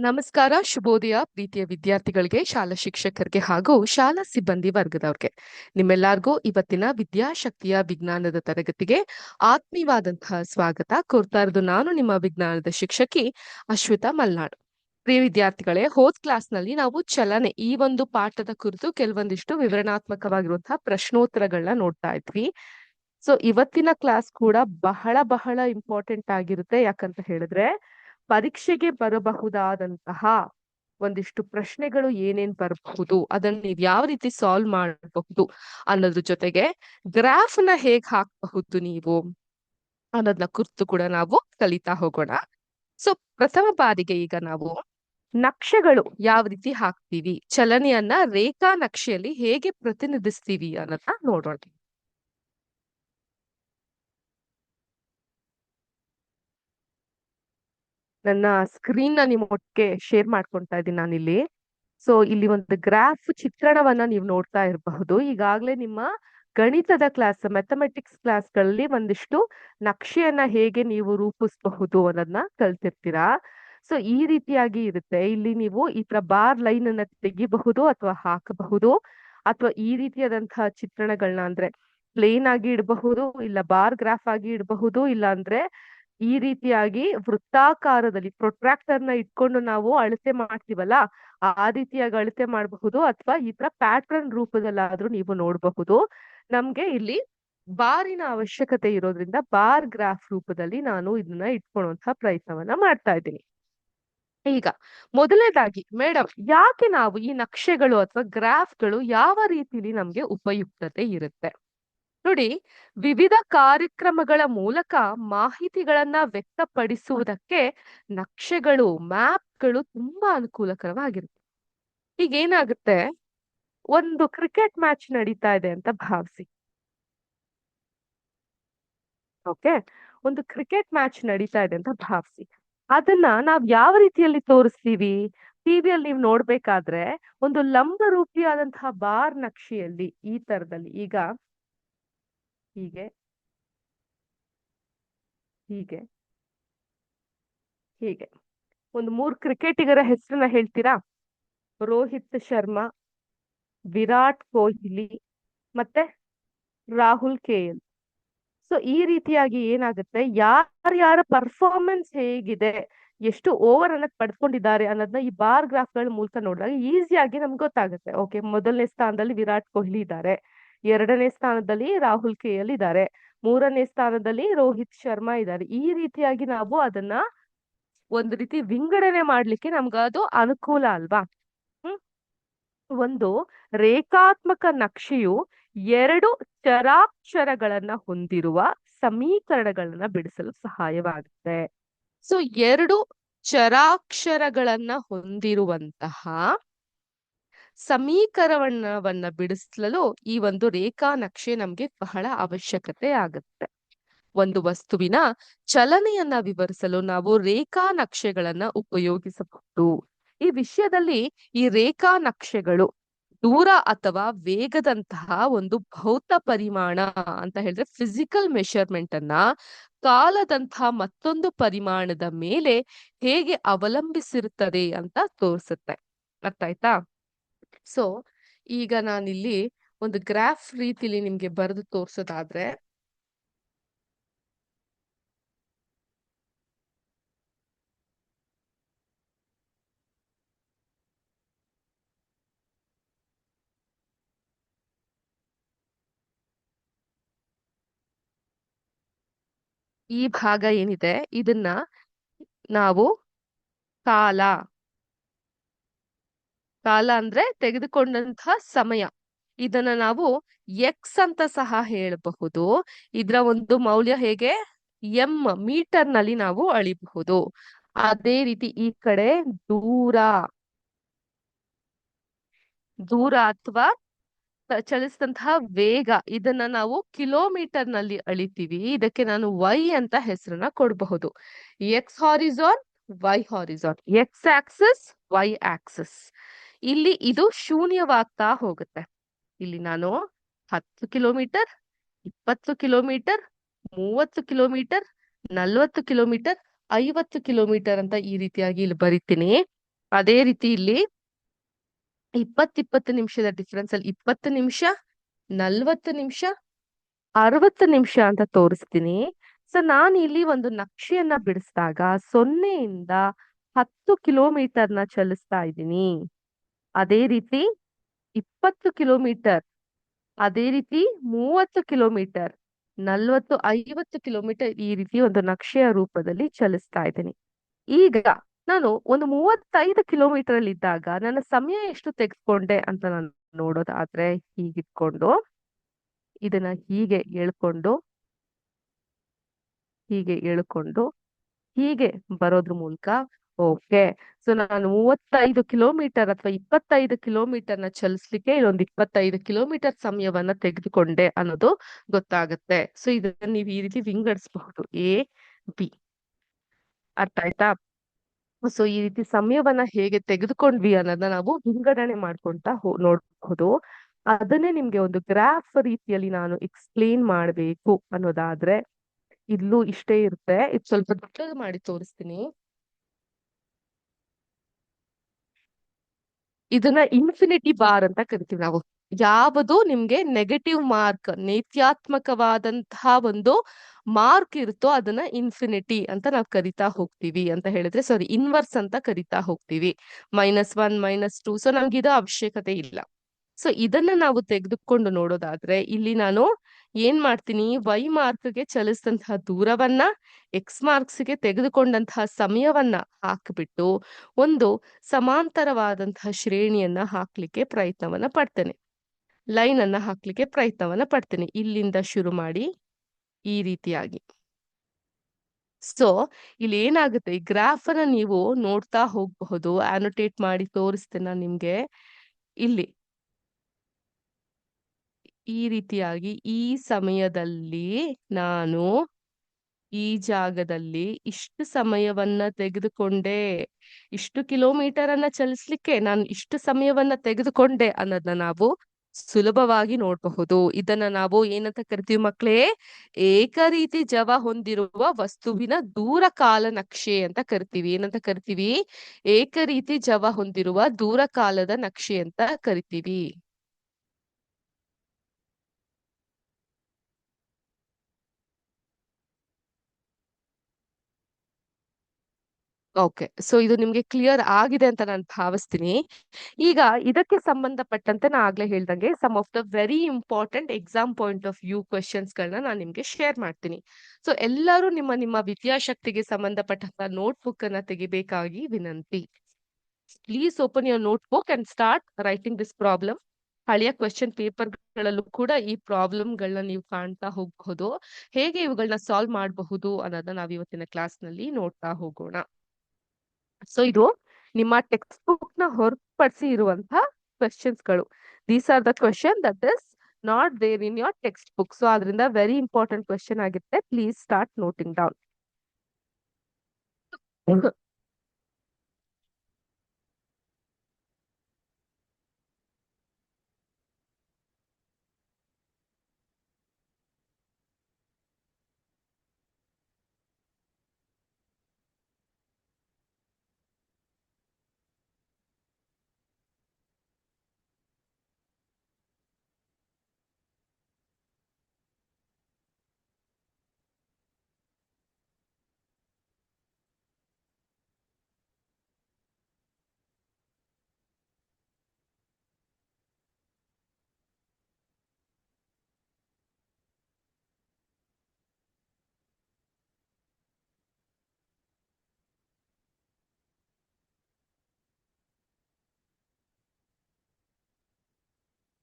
ನಮಸ್ಕಾರ, ಶುಭೋದಯ. ಪ್ರೀತಿಯ ವಿದ್ಯಾರ್ಥಿಗಳಿಗೆ, ಶಾಲಾ ಶಿಕ್ಷಕರಿಗೆ ಹಾಗೂ ಶಾಲಾ ಸಿಬ್ಬಂದಿ ವರ್ಗದವ್ರಿಗೆ. ನಿಮ್ಮೆಲ್ಲರಿಗೂ ಇವತ್ತಿನ ವಿದ್ಯಾಶಕ್ತಿಯ ವಿಜ್ಞಾನದ ತರಗತಿಗೆ ಆತ್ಮೀಯವಾದಂತಹ ಸ್ವಾಗತ. ಕೋರ್ತಾ ಇರೋದು ನಾನು ನಿಮ್ಮ ವಿಜ್ಞಾನದ ಶಿಕ್ಷಕಿ ಅಶ್ವಿತಾ ಮಲ್ನಾಡ್. ಪ್ರಿಯ ವಿದ್ಯಾರ್ಥಿಗಳೇ, ಹೋದ್ ಕ್ಲಾಸ್ನಲ್ಲಿ ನಾವು ಚಲನೆ, ಈ ಒಂದು ಪಾಠದ ಕುರಿತು ಕೆಲವೊಂದಿಷ್ಟು ವಿವರಣಾತ್ಮಕವಾಗಿರುವಂತಹ ಪ್ರಶ್ನೋತ್ತರಗಳನ್ನ ನೋಡ್ತಾ ಇದ್ವಿ. ಸೊ ಇವತ್ತಿನ ಕ್ಲಾಸ್ ಕೂಡ ಬಹಳ ಬಹಳ ಇಂಪಾರ್ಟೆಂಟ್ ಆಗಿರುತ್ತೆ. ಯಾಕಂತ ಹೇಳಿದ್ರೆ ಪರೀಕ್ಷೆಗೆ ಬರಬಹುದಾದಂತಹ ಒಂದಿಷ್ಟು ಪ್ರಶ್ನೆಗಳು ಏನೇನ್ ಬರಬಹುದು, ಅದನ್ನ ನೀವ್ ಯಾವ ರೀತಿ ಸಾಲ್ವ್ ಮಾಡಬಹುದು ಅನ್ನೋದ್ರ ಜೊತೆಗೆ ಗ್ರಾಫ್ನ ಹೇಗ್ ಹಾಕಬಹುದು ನೀವು ಅನ್ನೋದನ್ನ ಕುರ್ತು ಕೂಡ ನಾವು ಕಲಿತಾ ಹೋಗೋಣ. ಸೊ ಪ್ರಥಮ ಬಾರಿಗೆ ಈಗ ನಾವು ನಕ್ಷೆಗಳು ಯಾವ ರೀತಿ ಹಾಕ್ತೀವಿ, ಚಲನೆಯನ್ನ ರೇಖಾ ನಕ್ಷೆಯಲ್ಲಿ ಹೇಗೆ ಪ್ರತಿನಿಧಿಸ್ತೀವಿ ಅನ್ನೋದನ್ನ ನೋಡೋಣ. ನನ್ನ ಸ್ಕ್ರೀನ್ನ ನಿಮ್ಮ ಒಟ್ಟಿಗೆ ಶೇರ್ ಮಾಡ್ಕೊಂತಾ ಇದ್ದೀನಿ ನಾನಿಲ್ಲಿ. ಸೊ ಇಲ್ಲಿ ಒಂದು ಗ್ರಾಫ್ ಚಿತ್ರಣವನ್ನ ನೀವು ನೋಡ್ತಾ ಇರಬಹುದು. ಈಗಾಗಲೇ ನಿಮ್ಮ ಗಣಿತದ ಕ್ಲಾಸ್ ಮ್ಯಾಥಮೆಟಿಕ್ಸ್ ಕ್ಲಾಸ್ಗಳಲ್ಲಿ ಒಂದಿಷ್ಟು ನಕ್ಷೆಯನ್ನ ಹೇಗೆ ನೀವು ರೂಪಿಸಬಹುದು ಅನ್ನೋದನ್ನ ಕಲ್ತಿರ್ತೀರಾ? ಸೊ ಈ ರೀತಿಯಾಗಿ ಇರುತ್ತೆ. ಇಲ್ಲಿ ನೀವು ಈ ತರ ಬಾರ್ ಲೈನ್ ಅನ್ನ ತೆಗಿಬಹುದು ಅಥವಾ ಹಾಕಬಹುದು. ಅಥವಾ ಈ ರೀತಿಯಾದಂತಹ ಚಿತ್ರಣಗಳನ್ನ ಅಂದ್ರೆ ಪ್ಲೇನ್ ಆಗಿ ಇಡಬಹುದು, ಇಲ್ಲ ಬಾರ್ ಗ್ರಾಫ್ ಆಗಿ ಇಡಬಹುದು, ಇಲ್ಲ ಅಂದ್ರೆ ಈ ರೀತಿಯಾಗಿ ವೃತ್ತಾಕಾರದಲ್ಲಿ ಪ್ರೊಟ್ರಾಕ್ಟರ್ನ ಇಟ್ಕೊಂಡು ನಾವು ಅಳತೆ ಮಾಡ್ತೀವಲ್ಲ, ಆ ರೀತಿಯಾಗಿ ಅಳತೆ ಮಾಡಬಹುದು ಅಥವಾ ಈ ತರ ಪ್ಯಾಟ್ರನ್ ರೂಪದಲ್ಲಾದ್ರೂ ನೀವು ನೋಡಬಹುದು. ನಮ್ಗೆ ಇಲ್ಲಿ ಬಾರಿನ ಅವಶ್ಯಕತೆ ಇರೋದ್ರಿಂದ ಬಾರ್ ಗ್ರಾಫ್ ರೂಪದಲ್ಲಿ ನಾನು ಇದನ್ನ ಇಟ್ಕೊಳ್ಳುವಂತಹ ಪ್ರಯತ್ನವನ್ನ ಮಾಡ್ತಾ ಇದ್ದೀನಿ. ಈಗ ಮೊದಲನೇದಾಗಿ ಮೇಡಮ್ ಯಾಕೆ ನಾವು ಈ ನಕ್ಷೆಗಳು ಅಥವಾ ಗ್ರಾಫ್ಗಳು ಯಾವ ರೀತಿಲಿ ನಮ್ಗೆ ಉಪಯುಕ್ತತೆ ಇರುತ್ತೆ? ನೋಡಿ, ವಿವಿಧ ಕಾರ್ಯಕ್ರಮಗಳ ಮೂಲಕ ಮಾಹಿತಿಗಳನ್ನ ವ್ಯಕ್ತಪಡಿಸುವುದಕ್ಕೆ ನಕ್ಷೆಗಳು, ಮ್ಯಾಪ್ಗಳು ತುಂಬಾ ಅನುಕೂಲಕರವಾಗಿರುತ್ತೆ. ಈಗ ಏನಾಗುತ್ತೆ ಒಂದು ಕ್ರಿಕೆಟ್ ಮ್ಯಾಚ್ ನಡೀತಾ ಇದೆ ಅಂತ ಭಾವಿಸಿ. ಓಕೆ? ಒಂದು ಕ್ರಿಕೆಟ್ ಮ್ಯಾಚ್ ನಡೀತಾ ಇದೆ ಅಂತ ಭಾವಿಸಿ. ಅದನ್ನ ನಾವ್ ಯಾವ ರೀತಿಯಲ್ಲಿ ತೋರಿಸ್ತೀವಿ? ಟಿವಿಯಲ್ಲಿ ನೀವು ನೋಡ್ಬೇಕಾದ್ರೆ, ಒಂದು ಲಂಬ ರೂಪಿಯಾದಂತಹ ಬಾರ್ ನಕ್ಷೆಯಲ್ಲಿ ಈ ತರದಲ್ಲಿ. ಈಗ ಹೀಗೆ ಹೀಗೆ ಹೀಗೆ ಒಂದು ಮೂರು ಕ್ರಿಕೆಟಿಗರ ಹೆಸರನ್ನ ಹೇಳ್ತೀರಾ? ರೋಹಿತ್ ಶರ್ಮಾ, ವಿರಾಟ್ ಕೊಹ್ಲಿ ಮತ್ತೆ ರಾಹುಲ್ ಕೆ ಎಲ್ ಸೊ ಈ ರೀತಿಯಾಗಿ ಏನಾಗುತ್ತೆ? ಯಾರ್ಯಾರ ಪರ್ಫಾರ್ಮೆನ್ಸ್ ಹೇಗಿದೆ? ಎಷ್ಟು ಓವರ್ ಅನ್ನ ಪಡ್ಕೊಂಡಿದ್ದಾರೆ ಅನ್ನೋದನ್ನ ಈ ಬಾರ್ ಗ್ರಾಫ್ಗಳ ಮೂಲಕ ನೋಡಿದಾಗ ಈಸಿಯಾಗಿ ನಮ್ಗೆ ಗೊತ್ತಾಗುತ್ತೆ. ಓಕೆ ಮೊದಲನೇ ಸ್ಥಾನದಲ್ಲಿ ವಿರಾಟ್ ಕೊಹ್ಲಿ ಇದ್ದಾರೆ. ಎರಡನೇ ಸ್ಥಾನದಲ್ಲಿ ರಾಹುಲ್ ಕೆ ಎಲ್ ಇದ್ದಾರೆ. ಮೂರನೇ ಸ್ಥಾನದಲ್ಲಿ ರೋಹಿತ್ ಶರ್ಮಾ ಇದ್ದಾರೆ. ಈ ರೀತಿಯಾಗಿ ನಾವು ಅದನ್ನ ಒಂದು ರೀತಿ ವಿಂಗಡಣೆ ಮಾಡ್ಲಿಕ್ಕೆ ನಮ್ಗ ಅದು ಅನುಕೂಲ ಅಲ್ವಾ? ಒಂದು ರೇಖಾತ್ಮಕ ನಕ್ಷೆಯು ಎರಡು ಚರಾಕ್ಷರಗಳನ್ನ ಹೊಂದಿರುವ ಸಮೀಕರಣಗಳನ್ನ ಬಿಡಿಸಲು ಸಹಾಯವಾಗುತ್ತೆ. ಸೊ, ಎರಡು ಚರಾಕ್ಷರಗಳನ್ನ ಹೊಂದಿರುವಂತಹ ಸಮೀಕರಣವನ್ನ ಬಿಡಿಸಲು ಈ ಒಂದು ರೇಖಾ ನಕ್ಷೆ ನಮ್ಗೆ ಬಹಳ ಅವಶ್ಯಕತೆ ಆಗುತ್ತೆ. ಒಂದು ವಸ್ತುವಿನ ಚಲನೆಯನ್ನ ವಿವರಿಸಲು ನಾವು ರೇಖಾ ನಕ್ಷೆಗಳನ್ನ ಉಪಯೋಗಿಸಬಹುದು. ಈ ವಿಷಯದಲ್ಲಿ ಈ ರೇಖಾ ನಕ್ಷೆಗಳು ದೂರ ಅಥವಾ ವೇಗದಂತಹ ಒಂದು ಭೌತ ಪರಿಮಾಣ ಅಂತ ಹೇಳಿದ್ರೆ ಫಿಸಿಕಲ್ ಮೆಷರ್ಮೆಂಟ್ ಅನ್ನ ಕಾಲದಂತಹ ಮತ್ತೊಂದು ಪರಿಮಾಣದ ಮೇಲೆ ಹೇಗೆ ಅವಲಂಬಿಸಿರುತ್ತದೆ ಅಂತ ತೋರಿಸುತ್ತೆ. ಅರ್ಥ ಆಯ್ತಾ ಸೊ ಈಗ ನಾನಿಲ್ಲಿ ಒಂದು ಗ್ರಾಫ್ ರೀತಿಲಿ ನಿಮ್ಗೆ ಬರೆದು ತೋರ್ಸೋದಾದ್ರೆ ಈ ಭಾಗ ಏನಿದೆ? ಇದನ್ನ ನಾವು ಕಾಲ ಕಾಲ ಅಂದ್ರೆ ತೆಗೆದುಕೊಂಡಂತಹ ಸಮಯ. ಇದನ್ನ ನಾವು ಎಕ್ಸ್ ಅಂತ ಸಹ ಹೇಳಬಹುದು. ಇದರ ಒಂದು ಮೌಲ್ಯ ಹೇಗೆ? ಎಂ ಮೀಟರ್ನಲ್ಲಿ ನಾವು ಅಳಿಬಹುದು. ಅದೇ ರೀತಿ ಈ ಕಡೆ ದೂರ. ದೂರ ಅಥವಾ ಚಲಿಸಿದಂತಹ ವೇಗ. ಇದನ್ನ ನಾವು ಕಿಲೋಮೀಟರ್ನಲ್ಲಿ ಅಳಿತೀವಿ. ಇದಕ್ಕೆ ನಾನು ವೈ ಅಂತ ಹೆಸರನ್ನ ಕೊಡಬಹುದು. X horizon Y horizon X axis Y axis ಇಲ್ಲಿ ಇದು ಶೂನ್ಯವಾಗ್ತಾ ಹೋಗುತ್ತೆ. ಇಲ್ಲಿ ನಾನು ಹತ್ತು ಕಿಲೋಮೀಟರ್, ಇಪ್ಪತ್ತು ಕಿಲೋಮೀಟರ್, ಮೂವತ್ತು ಕಿಲೋಮೀಟರ್, ನಲ್ವತ್ತು ಕಿಲೋಮೀಟರ್, ಐವತ್ತು ಕಿಲೋಮೀಟರ್ ಅಂತ ಈ ರೀತಿಯಾಗಿ ಇಲ್ಲಿ ಬರಿತೀನಿ. ಅದೇ ರೀತಿ ಇಲ್ಲಿ ಇಪ್ಪತ್ತಿಪ್ಪತ್ತು ನಿಮಿಷದ ಡಿಫ್ರೆನ್ಸ್ ಅಲ್ಲಿ ಇಪ್ಪತ್ತು ನಿಮಿಷ, ನಲ್ವತ್ತು ನಿಮಿಷ, ಅರವತ್ತು ನಿಮಿಷ ಅಂತ ತೋರಿಸ್ತೀನಿ. ಸೊ ನಾನು ಇಲ್ಲಿ ಒಂದು ನಕ್ಷೆಯನ್ನ ಬಿಡಿಸಿದಾಗ ಸೊನ್ನೆಯಿಂದ ಹತ್ತು ಕಿಲೋಮೀಟರ್ನ ಚಲಿಸ್ತಾ ಇದ್ದೀನಿ. ಅದೇ ರೀತಿ ಇಪ್ಪತ್ತು ಕಿಲೋಮೀಟರ್, ಅದೇ ರೀತಿ ಮೂವತ್ತು ಕಿಲೋಮೀಟರ್, ನಲ್ವತ್ತು ಐವತ್ತು ಕಿಲೋಮೀಟರ್ ಈ ರೀತಿ ಒಂದು ನಕ್ಷೆಯ ರೂಪದಲ್ಲಿ ಚಲಿಸ್ತಾ ಇದ್ದೀನಿ. ಈಗ ನಾನು ಒಂದು ಮೂವತ್ತೈದು ಕಿಲೋಮೀಟರ್ ಅಲ್ಲಿ ಇದ್ದಾಗ ನನ್ನ ಸಮಯ ಎಷ್ಟು ತೆಗೆದುಕೊಂಡೆ ಅಂತ ನಾನು ನೋಡೋದಾದ್ರೆ ಹೀಗಿಟ್ಕೊಂಡು, ಇದನ್ನ ಹೀಗೆ ಎಳ್ಕೊಂಡು ಹೀಗೆ ಎಳ್ಕೊಂಡು ಹೀಗೆ ಬರೋದ್ರ ಮೂಲಕ ಓಕೆ. ಸೊ, ನಾನು ಮೂವತ್ತೈದು ಕಿಲೋಮೀಟರ್ ಅಥವಾ ಇಪ್ಪತ್ತೈದು ಕಿಲೋಮೀಟರ್ನ ಚಲಿಸ್ಲಿಕ್ಕೆ ಇಲ್ಲೊಂದು ಇಪ್ಪತ್ತೈದು ಕಿಲೋಮೀಟರ್ ಸಮಯವನ್ನ ತೆಗೆದುಕೊಂಡೆ ಅನ್ನೋದು ಗೊತ್ತಾಗುತ್ತೆ. ಸೊ, ಇದನ್ನ ನೀವು ಈ ರೀತಿ ವಿಂಗಡಿಸಬಹುದು. A, B. ಅರ್ಥ ಆಯ್ತಾ? ಸೊ, ಈ ರೀತಿ ಸಮಯವನ್ನ ಹೇಗೆ ತೆಗೆದುಕೊಂಡ್ವಿ ಅನ್ನೋದನ್ನ ನಾವು ವಿಂಗಡಣೆ ಮಾಡ್ಕೊಂತ ನೋಡಬಹುದು ಅದನ್ನೇ ನಿಮ್ಗೆ ಒಂದು ಗ್ರಾಫ್ ರೀತಿಯಲ್ಲಿ ನಾನು ಎಕ್ಸ್ಪ್ಲೇನ್ ಮಾಡ್ಬೇಕು ಅನ್ನೋದಾದ್ರೆ, ಇಲ್ಲೂ ಇಷ್ಟೇ ಇರುತ್ತೆ. ಇದು ಸ್ವಲ್ಪ ದೊಡ್ಡದು ಮಾಡಿ ತೋರಿಸ್ತೀನಿ. ಇದನ್ನ ಇನ್ಫಿನಿಟಿ ಬಾರ್ ಅಂತ ಕರಿತೀವಿ ನಾವು. ಯಾವುದು ನಿಮ್ಗೆ ನೆಗೆಟಿವ್ ಮಾರ್ಕ್ ನೇತ್ಯಾತ್ಮಕವಾದಂತಹ ಒಂದು ಮಾರ್ಕ್ ಇರುತ್ತೋ ಅದನ್ನ ಇನ್ಫಿನಿಟಿ ಅಂತ ನಾವು ಕರಿತಾ ಹೋಗ್ತೀವಿ ಅಂತ ಹೇಳಿದ್ರೆ ಸಾರಿ ಇನ್ವರ್ಸ್ ಅಂತ ಕರಿತಾ ಹೋಗ್ತೀವಿ. Minus one minus two so ನಮ್ಗೆ ಇದು ಅವಶ್ಯಕತೆ ಇಲ್ಲ. ಸೊ ಇದನ್ನ ನಾವು ತೆಗೆದುಕೊಂಡು ನೋಡೋದಾದ್ರೆ ಇಲ್ಲಿ ನಾನು ಏನ್ ಮಾಡ್ತೀನಿ? ವೈ ಮಾರ್ಕ್ಗೆ ಚಲಿಸಿದಂತಹ ದೂರವನ್ನ ಎಕ್ಸ್ ಮಾರ್ಕ್ಸ್ಗೆ ತೆಗೆದುಕೊಂಡಂತಹ ಸಮಯವನ್ನ ಹಾಕಿಬಿಟ್ಟು ಒಂದು ಸಮಾಂತರವಾದಂತಹ ಶ್ರೇಣಿಯನ್ನ ಹಾಕ್ಲಿಕ್ಕೆ ಪ್ರಯತ್ನವನ್ನ ಪಡ್ತೇನೆ. ಲೈನ್ ಅನ್ನ ಹಾಕ್ಲಿಕ್ಕೆ ಪ್ರಯತ್ನವನ್ನ ಪಡ್ತೇನೆ. ಇಲ್ಲಿಂದ ಶುರು ಮಾಡಿ ಈ ರೀತಿಯಾಗಿ. ಸೊ ಇಲ್ಲಿ ಏನಾಗುತ್ತೆ? ಈ ಗ್ರಾಫ್ ಅನ್ನ ನೀವು ನೋಡ್ತಾ ಹೋಗಬಹುದು ಆನೋಟೇಟ್ ಮಾಡಿ ತೋರಿಸ್ತೇನೆ ನಿಮ್ಗೆ. ಇಲ್ಲಿ. ಈ ರೀತಿಯಾಗಿ ಈ ಸಮಯದಲ್ಲಿ ನಾನು ಈ ಜಾಗದಲ್ಲಿ ಇಷ್ಟು ಸಮಯವನ್ನ ತೆಗೆದುಕೊಂಡೆ, ಇಷ್ಟು ಕಿಲೋಮೀಟರ್ ಅನ್ನ ಚಲಿಸ್ಲಿಕ್ಕೆ ನಾನು ಇಷ್ಟು ಸಮಯವನ್ನ ತೆಗೆದುಕೊಂಡೆ ಅನ್ನೋದನ್ನ ನಾವು ಸುಲಭವಾಗಿ ನೋಡಬಹುದು. ಇದನ್ನ ನಾವು ಏನಂತ ಕರಿತೀವಿ ಮಕ್ಕಳೇ ಏಕರೀತಿ ಜವ ಹೊಂದಿರುವ ವಸ್ತುವಿನ ದೂರ ಕಾಲ ನಕ್ಷೆ ಅಂತ ಕರಿತೀವಿ. ಏನಂತ ಕರಿತೀವಿ? ಏಕರೀತಿ ಜವ ಹೊಂದಿರುವ ದೂರ ಕಾಲದ ನಕ್ಷೆ ಅಂತ ಕರಿತೀವಿ. ಓಕೆ. ಸೊ, ಇದು ನಿಮ್ಗೆ ಕ್ಲಿಯರ್ ಆಗಿದೆ ಅಂತ ನಾನು ಭಾವಿಸ್ತೀನಿ. ಈಗ ಇದಕ್ಕೆ ಸಂಬಂಧಪಟ್ಟಂತೆ ನಾ ಆಗ್ಲೇ ಹೇಳ್ದಂಗೆ some of the very important exam point of view questions ಗಳನ್ನ ನಾನು ನಿಮ್ಗೆ ಶೇರ್ ಮಾಡ್ತೀನಿ. ಸೊ ಎಲ್ಲರೂ ನಿಮ್ಮ ನಿಮ್ಮ ವಿದ್ಯಾಶಕ್ತಿಗೆ ಸಂಬಂಧಪಟ್ಟಂತ ನೋಟ್ ಬುಕ್ ಅನ್ನ ತೆಗಿಬೇಕಾಗಿ ವಿನಂತಿ. Please open your notebook and start writing this problem ಹಳೆಯ ಕ್ವೆಶನ್ ಪೇಪರ್ ಗಳಲ್ಲೂ ಕೂಡ ಈ ಪ್ರಾಬ್ಲಮ್ ಗಳನ್ನ ನೀವು ಕಾಣ್ತಾ ಹೋಗಬಹುದು ಹೇಗೆ ಇವುಗಳನ್ನ ಸಾಲ್ವ್ ಮಾಡಬಹುದು ಅನ್ನೋದನ್ನ ನಾವು ಇವತ್ತಿನ ಕ್ಲಾಸ್ನಲ್ಲಿ ನೋಡ್ತಾ ಹೋಗೋಣ. ಸೊ ಇದು ನಿಮ್ಮ ಟೆಕ್ಸ್ಟ್ ಬುಕ್ನ ಹೊರತುಪಡಿಸಿ ಇರುವಂತಹ ಕ್ವೆಶನ್ಸ್ಗಳು. These are the question that is not there in your textbook so ಅದರಿಂದ ವೆರಿ ಇಂಪಾರ್ಟೆಂಟ್ ಕ್ವೆಶನ್ ಆಗಿರುತ್ತೆ please start noting down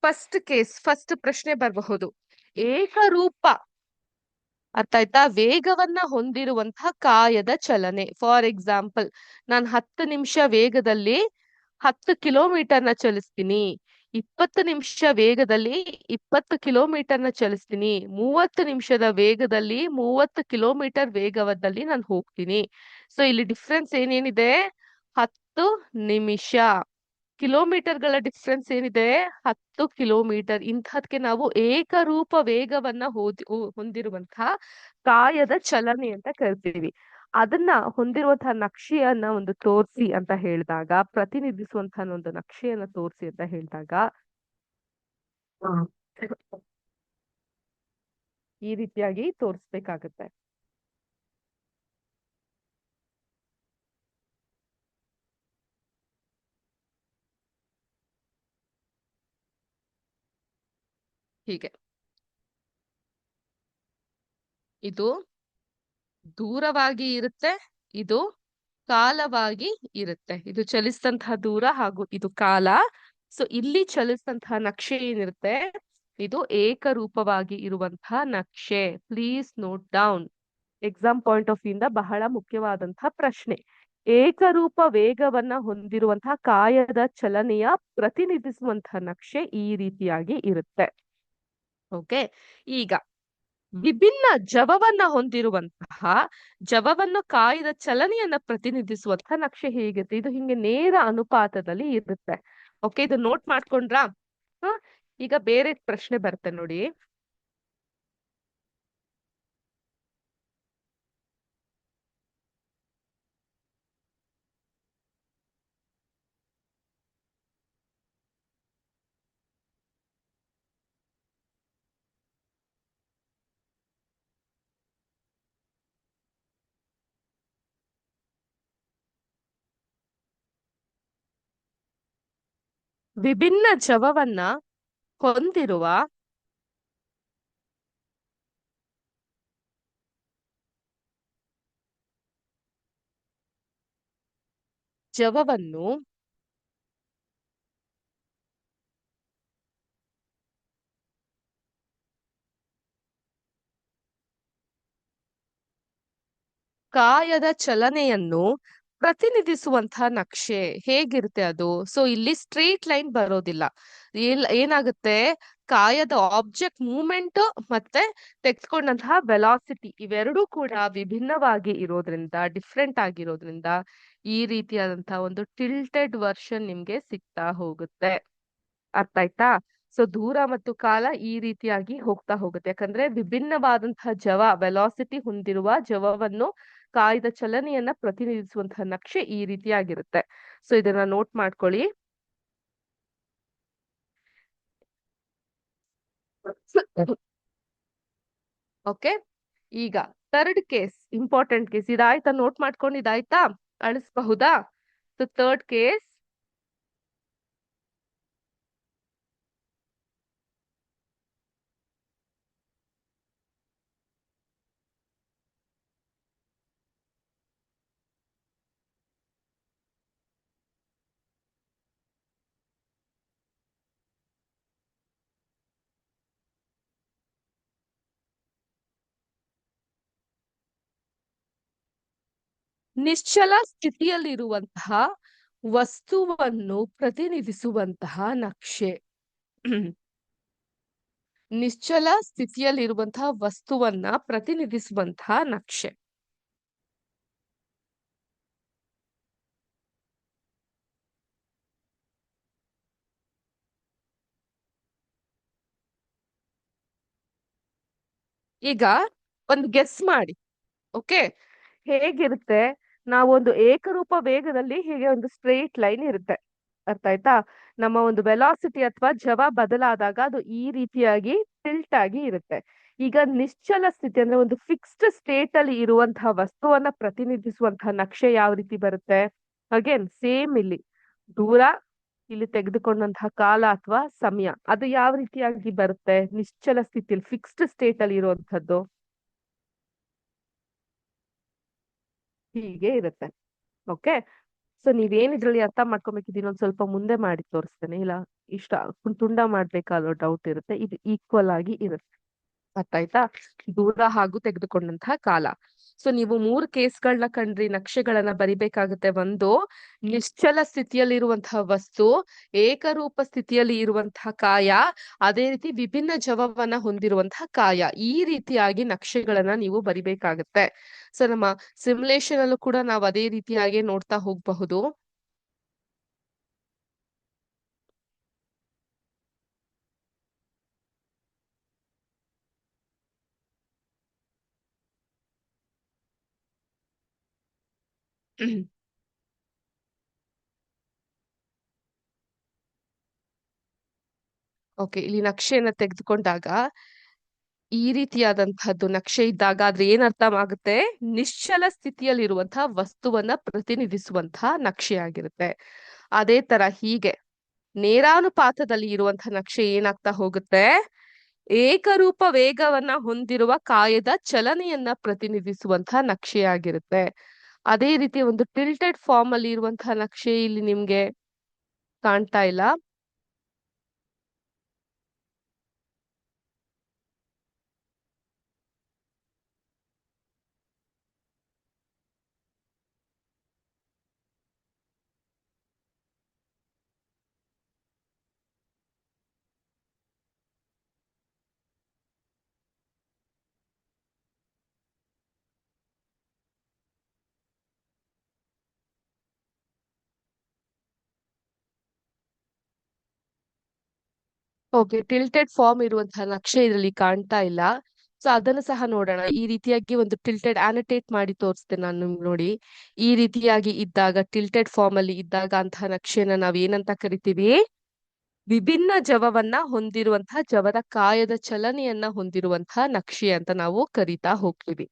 first case first ಪ್ರಶ್ನೆ ಬರಬಹುದು. ಏಕರೂಪ. ಅರ್ಥ ಆಯ್ತಾ? ವೇಗವನ್ನ ಹೊಂದಿರುವಂತಹ ಕಾಯದ ಚಲನೆ. ಫಾರ್ ಎಕ್ಸಾಂಪಲ್ ನಾನು ಹತ್ತು ನಿಮಿಷ ವೇಗದಲ್ಲಿ ಹತ್ತು ಕಿಲೋಮೀಟರ್ನ ಚಲಿಸ್ತೀನಿ. ಇಪ್ಪತ್ತು ನಿಮಿಷ ವೇಗದಲ್ಲಿ ಇಪ್ಪತ್ತು ಕಿಲೋಮೀಟರ್ನ ಚಲಿಸ್ತೀನಿ. ಮೂವತ್ತು ನಿಮಿಷದ ವೇಗದಲ್ಲಿ ಮೂವತ್ತು ಕಿಲೋಮೀಟರ್ ವೇಗದಲ್ಲಿ ನಾನು ಹೋಗ್ತೀನಿ. ಸೊ ಇಲ್ಲಿ ಡಿಫ್ರೆನ್ಸ್ ಏನೇನಿದೆ? ಹತ್ತು ನಿಮಿಷ. ಕಿಲೋಮೀಟರ್ಗಳ ಡಿಫ್ರೆನ್ಸ್ ಏನಿದೆ? ಹತ್ತು ಕಿಲೋಮೀಟರ್. ಇಂಥದ್ಕೆ ನಾವು ಏಕರೂಪ ವೇಗವನ್ನ ಹೋದಿ ಹೊಂದಿರುವಂತಹ ಕಾಯದ ಚಲನೆ ಅಂತ ಕರಿತೀವಿ. ಅದನ್ನ ಹೊಂದಿರುವಂತಹ ನಕ್ಷೆಯನ್ನ ಒಂದು ತೋರಿಸಿ ಅಂತ ಹೇಳಿದಾಗ ಪ್ರತಿನಿಧಿಸುವಂತಹ ಒಂದು ನಕ್ಷೆಯನ್ನ ತೋರಿಸಿ ಅಂತ ಹೇಳಿದಾಗ ಈ ರೀತಿಯಾಗಿ ತೋರಿಸ್ಬೇಕಾಗತ್ತೆ. ಹೀಗೆ ಇದು ದೂರವಾಗಿ ಇರುತ್ತೆ ಇದು ಕಾಲವಾಗಿ ಇರುತ್ತೆ ಇದು ಚಲಿಸಿದಂತಹ ದೂರ ಹಾಗೂ ಇದು ಕಾಲ ಸೊ ಇಲ್ಲಿ ಚಲಿಸಿದಂತಹ ನಕ್ಷೆ ಏನಿರುತ್ತೆ ಇದು ಏಕರೂಪವಾಗಿ ಇರುವಂತಹ ನಕ್ಷೆ please note down exam point of ಇಂದ ಬಹಳ ಮುಖ್ಯವಾದಂತಹ ಪ್ರಶ್ನೆ. ಏಕರೂಪ ವೇಗವನ್ನ ಹೊಂದಿರುವಂತಹ ಕಾಯದ ಚಲನೆಯ ಪ್ರತಿನಿಧಿಸುವಂತಹ ನಕ್ಷೆ ಈ ರೀತಿಯಾಗಿ ಇರುತ್ತೆ. ಓಕೆ. ಈಗ ವಿಭಿನ್ನ ಜವವನ್ನ ಹೊಂದಿರುವಂತಹ ಜವವನ್ನು ಕಾಯ್ದ ಚಲನೆಯನ್ನ ಪ್ರತಿನಿಧಿಸುವಂತಹ ನಕ್ಷೆ ಹೇಗಿರುತ್ತೆ ಇದು ಹಿಂಗೆ ನೇರ ಅನುಪಾತದಲ್ಲಿ ಇರುತ್ತೆ. ಓಕೆ ಇದು ನೋಟ್ ಮಾಡ್ಕೊಂಡ್ರಾ? ಹ ಈಗ ಬೇರೆ ಪ್ರಶ್ನೆ ಬರುತ್ತೆ ನೋಡಿ. ವಿಭಿನ್ನ ಜವವನ್ನ ಹೊಂದಿರುವ ಜವವನ್ನು ಕಾಯದ ಚಲನೆಯನ್ನು ಪ್ರತಿನಿಧಿಸುವಂತಹ ನಕ್ಷೆ ಹೇಗಿರುತ್ತೆ ಅದು? ಸೊ ಇಲ್ಲಿ ಸ್ಟ್ರೇಟ್ ಲೈನ್ ಬರೋದಿಲ್ಲ. ಏನಾಗುತ್ತೆ? ಕಾಯದ ಆಬ್ಜೆಕ್ಟ್ ಮೂವ್ಮೆಂಟ್ ಮತ್ತೆ ತೆಗೆದುಕೊಂಡಂತಹ ವೆಲಾಸಿಟಿ ಇವೆರಡೂ ಕೂಡ ವಿಭಿನ್ನವಾಗಿ ಇರೋದ್ರಿಂದ ಡಿಫ್ರೆಂಟ್ ಆಗಿರೋದ್ರಿಂದ ಈ ರೀತಿಯಾದಂತಹ ಒಂದು ಟಿಲ್ಟೆಡ್ ವರ್ಷನ್ ನಿಮ್ಗೆ ಸಿಗ್ತಾ ಹೋಗುತ್ತೆ. ಅರ್ಥ ಆಯ್ತಾ? ಸೊ ದೂರ ಮತ್ತು ಕಾಲ ಈ ರೀತಿಯಾಗಿ ಹೋಗ್ತಾ ಹೋಗುತ್ತೆ. ಯಾಕಂದ್ರೆ ವಿಭಿನ್ನವಾದಂತಹ ಜವ ವೆಲಾಸಿಟಿ ಹೊಂದಿರುವ ಜವವನ್ನು ಕಾಯ್ದ ಚಲನೆಯನ್ನ ಪ್ರತಿನಿಧಿಸುವಂತಹ ನಕ್ಷೆ ಈ ರೀತಿಯಾಗಿರುತ್ತೆ. ಸೊ ಇದನ್ನ ನೋಟ್ ಮಾಡ್ಕೊಳ್ಳಿ. ಓಕೆ ಈಗ ಥರ್ಡ್ ಕೇಸ್ ಇಂಪಾರ್ಟೆಂಟ್ ಕೇಸ್ ಇದಾಯ್ತಾ? ನೋಟ್ ಮಾಡ್ಕೊಂಡು ಇದಾಯ್ತಾ ಅಳಿಸಬಹುದಾ? ಸೊ ಥರ್ಡ್ ಕೇಸ್ ನಿಶ್ಚಲ ಸ್ಥಿತಿಯಲ್ಲಿರುವಂತಹ ವಸ್ತುವನ್ನು ಪ್ರತಿನಿಧಿಸುವಂತಹ ನಕ್ಷೆ. ನಿಶ್ಚಲ ಸ್ಥಿತಿಯಲ್ಲಿರುವಂತಹ ವಸ್ತುವನ್ನ ಪ್ರತಿನಿಧಿಸುವಂತಹ ನಕ್ಷೆ. ಈಗ ಒಂದು ಗೆಸ್ ಮಾಡಿ. ಓಕೆ ಹೇಗಿರುತ್ತೆ? ನಾವೊಂದು ಏಕರೂಪ ವೇಗದಲ್ಲಿ ಹೀಗೆ ಒಂದು ಸ್ಟ್ರೇಟ್ ಲೈನ್ ಇರುತ್ತೆ. ಅರ್ಥ ಆಯ್ತಾ? ನಮ್ಮ ಒಂದು ವೆಲಾಸಿಟಿ ಅಥವಾ ಜವ ಬದಲಾದಾಗ ಅದು ಈ ರೀತಿಯಾಗಿ ಟಿಲ್ಟ್ ಆಗಿ ಇರುತ್ತೆ. ಈಗ ನಿಶ್ಚಲ ಸ್ಥಿತಿ ಅಂದ್ರೆ ಒಂದು ಫಿಕ್ಸ್ಡ್ ಸ್ಟೇಟ್ ಅಲ್ಲಿ ಇರುವಂತಹ ವಸ್ತುವನ್ನ ಪ್ರತಿನಿಧಿಸುವಂತಹ ನಕ್ಷೆ ಯಾವ ರೀತಿ ಬರುತ್ತೆ? ಅಗೇನ್ ಸೇಮ್ ಇಲ್ಲಿ. ದೂರ, ಇಲ್ಲಿ ತೆಗೆದುಕೊಂಡಂತಹ ಕಾಲ ಅಥವಾ ಸಮಯ. ಅದು ಯಾವ ರೀತಿಯಾಗಿ ಬರುತ್ತೆ? ನಿಶ್ಚಲ ಸ್ಥಿತಿಯಲ್ಲಿ ಫಿಕ್ಸ್ಡ್ ಸ್ಟೇಟ್ ಅಲ್ಲಿ ಇರುವಂತದ್ದು ಹೀಗೆ ಇರುತ್ತೆ. ಓಕೆ ಸೊ ನೀವೇನ್ ಇದ್ರಲ್ಲಿ ಅರ್ಥ ಮಾಡ್ಕೊಬೇಕಿದ್ ಇನ್ನೊಂದ್ ಸ್ವಲ್ಪ ಮುಂದೆ ಮಾಡಿ ತೋರಿಸ್ತೇನೆ. ಇಲ್ಲ, ಇಷ್ಟ ತುಂಡ ಮಾಡ್ಬೇಕಾದ್ರೂ ಡೌಟ್ ಇರುತ್ತೆ. ಇದು ಈಕ್ವಲ್ ಆಗಿ ಇರುತ್ತೆ. ಅರ್ಥ ಆಯ್ತಾ ದೂರ ಹಾಗೂ ತೆಗೆದುಕೊಂಡಂತಹ ಕಾಲ. ಸೊ ನೀವು ಮೂರು ಕೇಸ್ಗಳನ್ನ ಕಂಡ್ರಿ, ನಕ್ಷೆಗಳನ್ನ ಬರಿಬೇಕಾಗುತ್ತೆ. ಒಂದು, ನಿಶ್ಚಲ ಸ್ಥಿತಿಯಲ್ಲಿರುವಂತಹ ವಸ್ತು, ಏಕರೂಪ ಸ್ಥಿತಿಯಲ್ಲಿ ಇರುವಂತಹ ಕಾಯ, ಅದೇ ರೀತಿ ವಿಭಿನ್ನ ಜವವನ್ನ ಹೊಂದಿರುವಂತಹ ಕಾಯ. ಈ ರೀತಿಯಾಗಿ ನಕ್ಷೆಗಳನ್ನ ನೀವು ಬರಿಬೇಕಾಗತ್ತೆ. ಸೊ ನಮ್ಮ ಸಿಮ್ಯುಲೇಷನ್ ಅಲ್ಲೂ ಕೂಡ ನಾವು ಅದೇ ರೀತಿಯಾಗಿ ನೋಡ್ತಾ ಹೋಗಬಹುದು. ಓಕೆ ಇಲ್ಲಿ ನಕ್ಷೆಯನ್ನ ತೆಗೆದುಕೊಂಡಾಗ, ಈ ರೀತಿಯಾದಂತಹದ್ದು ನಕ್ಷೆ ಇದ್ದಾಗ ಅದ್ರ ಏನ್ ಅರ್ಥ ಆಗುತ್ತೆ ನಿಶ್ಚಲ ಸ್ಥಿತಿಯಲ್ಲಿರುವಂತಹ ವಸ್ತುವನ್ನ ಪ್ರತಿನಿಧಿಸುವಂತಹ ನಕ್ಷೆ ಆಗಿರುತ್ತೆ. ಅದೇ ತರ ಹೀಗೆ, ನೇರಾನುಪಾತದಲ್ಲಿ ಇರುವಂತಹ ನಕ್ಷೆ ಏನಾಗ್ತಾ ಹೋಗುತ್ತೆ? ಏಕರೂಪ ವೇಗವನ್ನ ಹೊಂದಿರುವ ಕಾಯದ ಚಲನೆಯನ್ನ ಪ್ರತಿನಿಧಿಸುವಂತಹ ನಕ್ಷೆಯಾಗಿರುತ್ತೆ ಅದೇ ರೀತಿ ಒಂದು ಟಿಲ್ಟೆಡ್ ಫಾರ್ಮ್ ಅಲ್ಲಿ ಇರುವಂತಹ ನಕ್ಷೆ ಇಲ್ಲಿ ನಿಮ್ಗೆ ಕಾಣ್ತಾ ಇಲ್ಲ. ಓಕೆ ಟಿಲ್ಟೆಡ್ ಫಾರ್ಮ್ ಇರುವಂತಹ ನಕ್ಷೆ ಇದರಲ್ಲಿ ಕಾಣ್ತಾ ಇಲ್ಲ. ಸೊ ಅದನ್ನು ಸಹ ನೋಡೋಣ. ಈ ರೀತಿಯಾಗಿ ಒಂದು ಟಿಲ್ಟೆಡ್ ಆನಟೇಟ್ ಮಾಡಿ ತೋರಿಸ್ತೇನೆ ನಾನು ನೋಡಿ. ಈ ರೀತಿಯಾಗಿ ಇದ್ದಾಗ ಟಿಲ್ಟೆಡ್ ಫಾರ್ಮ್ ಅಲ್ಲಿ ಇದ್ದಾಗ ಅಂತಹ ನಕ್ಷೆಯನ್ನ ನಾವ್ ಏನಂತ ಕರಿತೀವಿ? ವಿಭಿನ್ನ ಜವವನ್ನ ಹೊಂದಿರುವಂತಹ, ಜವದ ಕಾಯದ ಚಲನೆಯನ್ನ ಹೊಂದಿರುವಂತಹ ನಕ್ಷೆ ಅಂತ ನಾವು ಕರಿತಾ ಹೋಗ್ತೀವಿ.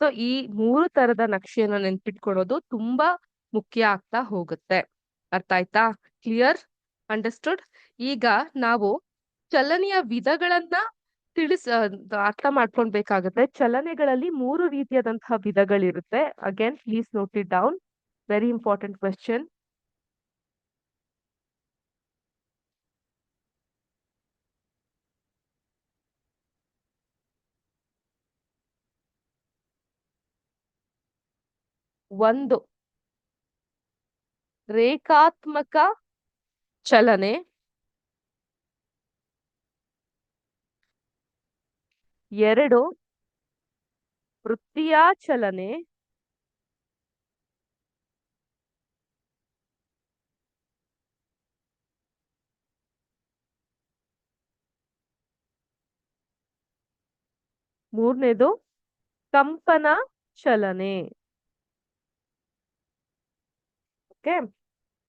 ಸೊ ಈ ಮೂರು ತರದ ನಕ್ಷೆಯನ್ನ ನೆನ್ಪಿಟ್ಕೊಳ್ಳೋದು ತುಂಬಾ ಮುಖ್ಯ ಆಗ್ತಾ ಹೋಗುತ್ತೆ. ಅರ್ಥ ಆಯ್ತಾ? ಕ್ಲಿಯರ್ ಅಂಡರ್ಸ್ಟುಡ್ ಈಗ ನಾವು ಚಲನೆಯ ವಿಧಗಳನ್ನ ತಿಳಿಸ್ ಅರ್ಥ ಮಾಡ್ಕೊಳ್ಬೇಕಾಗತ್ತೆ. ಚಲನೆಗಳಲ್ಲಿ ಮೂರು ರೀತಿಯಾದಂತಹ ವಿಧಗಳಿರುತ್ತೆ. Again please note it down very important question ಒಂದು. ರೇಖಾತ್ಮಕ ಚಲನೆ. ಎರಡು ವೃತ್ತಿಯ ಚಲನೆ ಮೂರನೇದು ಕಂಪನ ಚಲನೆ ಓಕೆ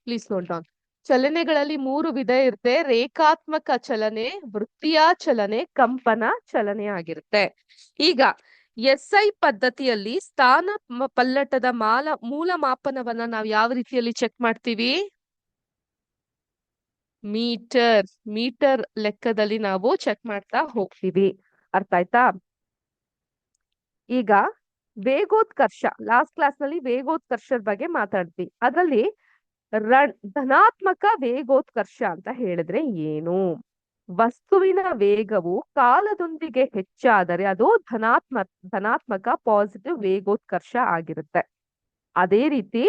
ಪ್ಲೀಸ್ ನೋಟ್ ಡೌನ್ ಚಲನೆಗಳಲ್ಲಿ ಮೂರು ವಿಧ ಇರುತ್ತೆ. ರೇಖಾತ್ಮಕ ಚಲನೆ, ವೃತ್ತಿಯ ಚಲನೆ, ಕಂಪನ ಚಲನೆ ಆಗಿರುತ್ತೆ. ಈಗ ಎಸ್ ಐ ಪದ್ಧತಿಯಲ್ಲಿ ಸ್ಥಾನ ಪಲ್ಲಟದ ಮಾಲ, ಮೂಲ ಮಾಪನವನ್ನ ನಾವು ಯಾವ ರೀತಿಯಲ್ಲಿ ಚೆಕ್ ಮಾಡ್ತೀವಿ? ಮೀಟರ್ ಮೀಟರ್ ಲೆಕ್ಕದಲ್ಲಿ ನಾವು ಚೆಕ್ ಮಾಡ್ತಾ ಹೋಗ್ತೀವಿ. ಅರ್ಥ ಆಯ್ತಾ? ಈಗ ವೇಗೋತ್ಕರ್ಷ ಲಾಸ್ಟ್ ಕ್ಲಾಸ್ನಲ್ಲಿ ವೇಗೋತ್ಕರ್ಷದ ಬಗ್ಗೆ ಮಾತಾಡ್ತೀವಿ. ಅದರಲ್ಲಿ ರಣ್ ಧನಾತ್ಮಕ ವೇಗೋತ್ಕರ್ಷ ಅಂತ ಹೇಳಿದ್ರೆ ಏನು? ವಸ್ತುವಿನ ವೇಗವು ಕಾಲದೊಂದಿಗೆ ಹೆಚ್ಚಾದರೆ ಅದು ಧನಾತ್ಮ, ಧನಾತ್ಮಕ ಪಾಸಿಟಿವ್ ವೇಗೋತ್ಕರ್ಷ ಆಗಿರುತ್ತೆ. ಅದೇ ರೀತಿ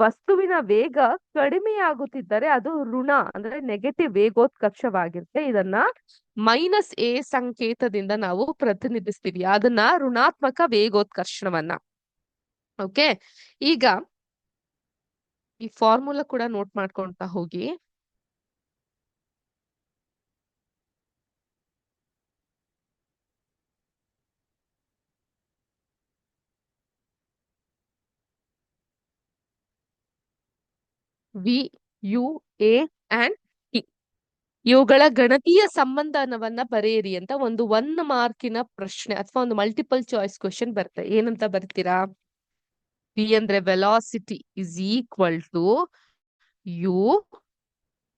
ವಸ್ತುವಿನ ವೇಗ ಕಡಿಮೆಯಾಗುತ್ತಿದ್ದರೆ ಅದು ಋಣ ಅಂದ್ರೆ ನೆಗೆಟಿವ್ ವೇಗೋತ್ಕರ್ಷವಾಗಿರುತ್ತೆ. ಇದನ್ನ ಮೈನಸ್ ಎ ಸಂಕೇತದಿಂದ ನಾವು ಪ್ರತಿನಿಧಿಸ್ತೀವಿ. ಅದನ್ನ ಋಣಾತ್ಮಕ ವೇಗೋತ್ಕರ್ಷಣವನ್ನ. ಓಕೆ ಈಗ ಈ ಫಾರ್ಮುಲಾ ಕೂಡ ನೋಟ್ ಮಾಡ್ಕೊಂತ ಹೋಗಿ. ವಿ, ಯು, ಎ ಅಂಡ್ ಇವುಗಳ ಗಣತೀಯ ಸಂಬಂಧನವನ್ನ ಬರೆಯಿರಿ ಅಂತ ಒಂದು ಒನ್ ಮಾರ್ಕಿನ ಪ್ರಶ್ನೆ, ಅಥವಾ ಒಂದು ಮಲ್ಟಿಪಲ್ ಚಾಯ್ಸ್ ಕ್ವಶನ್ ಬರುತ್ತೆ. ಏನಂತ ಬರ್ತೀರಾ? ಅಂದ್ರೆ velocity is equal to u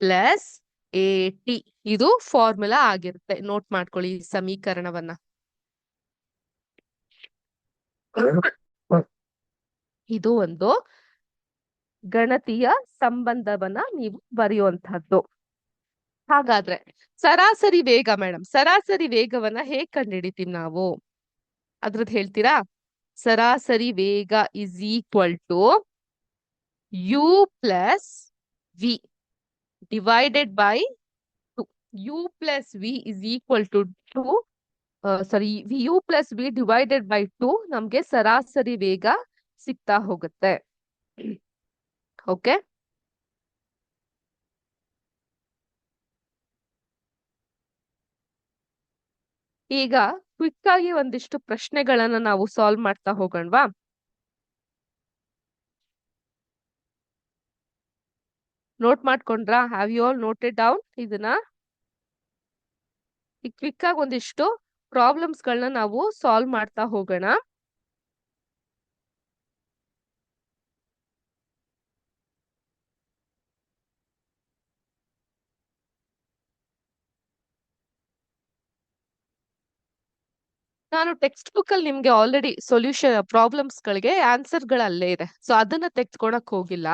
plus a t ಇದು ಫಾರ್ಮುಲಾ ಆಗಿರುತ್ತೆ. ನೋಟ್ ಮಾಡ್ಕೊಳ್ಳಿ ಈ ಸಮೀಕರಣವನ್ನ. ಇದು ಒಂದು ಗಣತಿಯ ಸಂಬಂಧವನ್ನ ನೀವು ಬರೆಯುವಂತಹದ್ದು. ಹಾಗಾದ್ರೆ ಸರಾಸರಿ ವೇಗ ಮೇಡಮ್ ಸರಾಸರಿ ವೇಗವನ್ನ ಹೇಗ್ ಕಂಡುಹಿಡಿತೀವಿ ನಾವು? ಅದ್ರದ್ದು ಹೇಳ್ತೀರಾ? ಸರಾಸರಿ ವೇಗ is equal to u plus v divided by two u plus v is equal to to sorry v u plus v divided by two ನಮ್ಗೆ ಸರಾಸರಿ ವೇಗ ಸಿಗ್ತಾ ಹೋಗುತ್ತೆ. ಓಕೆ ಈಗ ಕ್ವಿಕ್ ಆಗಿ ಒಂದಿಷ್ಟು ಪ್ರಶ್ನೆಗಳನ್ನ ನಾವು ಸಾಲ್ವ್ ಮಾಡ್ತಾ ಹೋಗೋಣವಾ? Note ಮಾಡ್ಕೊಂಡ್ರಾ? Have you all noted down ಇದನ್ನ ಈ ಕ್ವಿಕ್ ಆಗಿ ಒಂದಿಷ್ಟು ಪ್ರಾಬ್ಲಮ್ಸ್ ಗಳನ್ನ ನಾವು ಸಾಲ್ವ್ ಮಾಡ್ತಾ ಹೋಗೋಣ. ನಾನು ಟೆಕ್ಸ್ಟ್ ಬುಕ್ ಅಲ್ಲಿ ನಿಮ್ಗೆ ಆಲ್ರೆಡಿ ಸೊಲ್ಯೂಷನ್ ಪ್ರಾಬ್ಲಮ್ಸ್ ಗಳಿಗೆ ಆನ್ಸರ್ಗಳು ಅಲ್ಲೇ ಇದೆ. ಸೊ ಅದನ್ನ ತೆಗೆದುಕೊಳಕ್ ಹೋಗಿಲ್ಲ.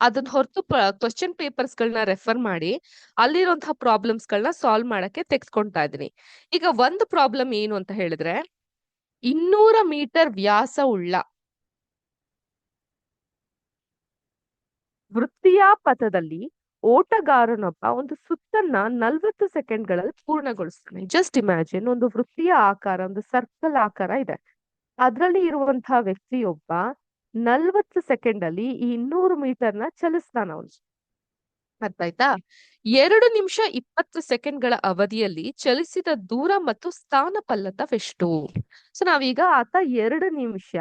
ಅದನ್ನ ಹೊರತು ಕ್ವಶನ್ ಪೇಪರ್ಸ್ ಗಳನ್ನ ರೆಫರ್ ಮಾಡಿ, ಅಲ್ಲಿರುವಂತಹ ಪ್ರಾಬ್ಲಮ್ಸ್ ಗಳನ್ನ ಸಾಲ್ವ್ ಮಾಡಕ್ಕೆ ತೆಗೆದುಕೊಂತಾ ಇದೀನಿ ಈಗ ಒಂದು ಪ್ರಾಬ್ಲಮ್ ಏನು ಅಂತ ಹೇಳಿದ್ರೆ, ಇನ್ನೂರ ಮೀಟರ್ ವ್ಯಾಸ ಉಳ್ಳ ವೃತ್ತಿಯ ಪಥದಲ್ಲಿ ಓಟಗಾರನೊಬ್ಬ ಒಂದು ಸುತ್ತನ್ನ ನಲ್ವತ್ತು ಸೆಕೆಂಡ್ಗಳಲ್ಲಿ ಪೂರ್ಣಗೊಳಿಸ್ತಾನೆ. ಜಸ್ಟ್ ಇಮ್ಯಾಜಿನ್ ಒಂದು ವೃತ್ತಿಯ ಆಕಾರ, ಒಂದು ಸರ್ಕಲ್ ಆಕಾರ ಇದೆ. ಅದರಲ್ಲಿ ಇರುವಂತಹ ವ್ಯಕ್ತಿಯೊಬ್ಬ ನಲ್ವತ್ತು ಸೆಕೆಂಡ್ ಅಲ್ಲಿ ಈ ಇನ್ನೂರು ಮೀಟರ್ನ ಚಲಿಸ್ತಾನ ಅವನು. ಅರ್ಥ ಆಯ್ತಾ ಎರಡು ನಿಮಿಷ ಇಪ್ಪತ್ತು ಸೆಕೆಂಡ್ಗಳ ಅವಧಿಯಲ್ಲಿ ಚಲಿಸಿದ ದೂರ ಮತ್ತು ಸ್ಥಾನ ಪಲ್ಲಟವೆಷ್ಟು ಸೊ ನಾವೀಗ ಆತ ಎರಡು ನಿಮಿಷ